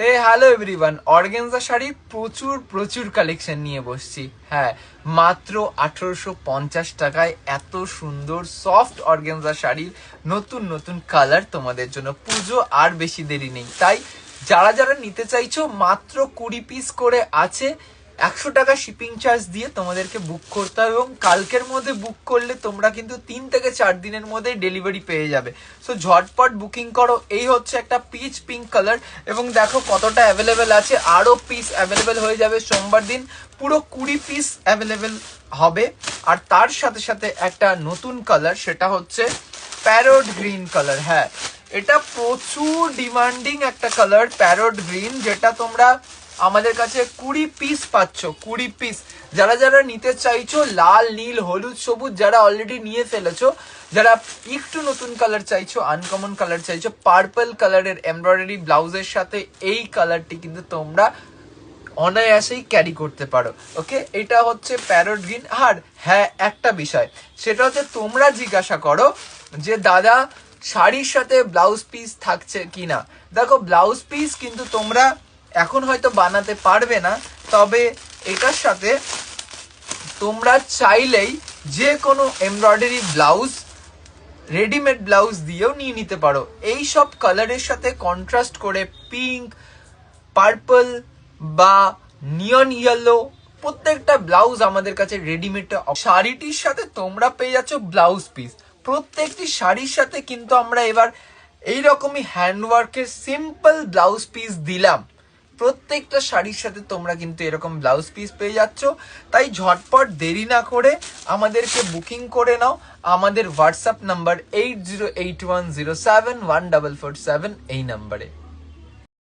Hey hello everyone organza sari প্রচুর প্রচুর collection নিয়ে বসছি। হ্যাঁ মাত্র আঠারোশো পঞ্চাশ টাকায় এত সুন্দর সফট অর্গেনজা শাড়ির নতুন নতুন কালার তোমাদের জন্য। পুজো আর বেশি দেরি নেই। তাই যারা যারা নিতে চাইছো, মাত্র কুড়ি পিস করে আছে। একশো টাকা শিপিং চার্জ দিয়ে তোমাদেরকে বুক করতে হবে এবং কালকের মধ্যে বুক করলে তোমরা কিন্তু তিন থেকে চার দিনের মধ্যে ডেলিভারি পেয়ে যাবে। সো ঝটপট বুকিং করো। এই হচ্ছে একটা পিচ পিঙ্ক কালার এবং দেখো কতটা অ্যাভেলেবেল আছে। আরও পিস অ্যাভেলেবেল হয়ে যাবে সোমবার দিন। পুরো কুড়ি পিস অ্যাভেলেবেল হবে। আর তার সাথে সাথে একটা নতুন কালার সেটা হচ্ছে প্যারোড গ্রিন কালার হ্যাঁ এটা প্রচুর ডিমান্ডিং একটা কালার প্যারোড গ্রিন যেটা তোমরা আমাদের কাছে কুড়ি পিস পাচ্ছ, কুড়ি পিস যারা যারা নিতে চাইছো, লাল, নীল, হলুদ, সবুজ, যারা অলরেডি নিয়ে ফেলেছো, যারা একটু নতুন কালার চাইছো আনকমন কালার চাইছো পার্পল কালারের এমব্রয়ডারি ব্লাউজের সাথে এই কালারটি কিন্তু তোমরা অনায়াসেই ক্যারি করতে পারো ওকে এটা হচ্ছে প্যারোট গ্রিন আর হ্যাঁ একটা বিষয়, সেটা হচ্ছে তোমরা জিজ্ঞাসা করো যে, দাদা, শাড়ির সাথে ব্লাউজ পিস থাকছে কিনা? দেখো ব্লাউজ পিস কিন্তু তোমরা এখন হয়তো বানাতে পারবে না, তবে এটার সাথে তোমরা চাইলেই যে কোনো এমব্রয়ডারি ব্লাউজ রেডিমেড ব্লাউজ দিয়েও নিয়ে নিতে পারো। এই সব কালারের সাথে কন্ট্রাস্ট করে পিঙ্ক পার্পল বা নিয়ন ইয়েলো প্রত্যেকটা ব্লাউজ আমাদের কাছে রেডিমেড শাড়িটির সাথে তোমরা পেয়ে যাচ্ছ ব্লাউজ পিস প্রত্যেকটি শাড়ির সাথে কিন্তু আমরা এবার এইরকমই হ্যান্ডওয়ার্কের সিম্পল ব্লাউজ পিস দিলাম। প্রত্যেকটা শাড়ির সাথে তোমরা কিন্তু এরকম ব্লাউজ পিস পেয়ে যাচ্ছ। তাই ঝটপট দেরি না করে আমাদেরকে বুকিং করে নাও। আমাদের WhatsApp number eight zero eight one zero seven one double four seven এই নাম্বারে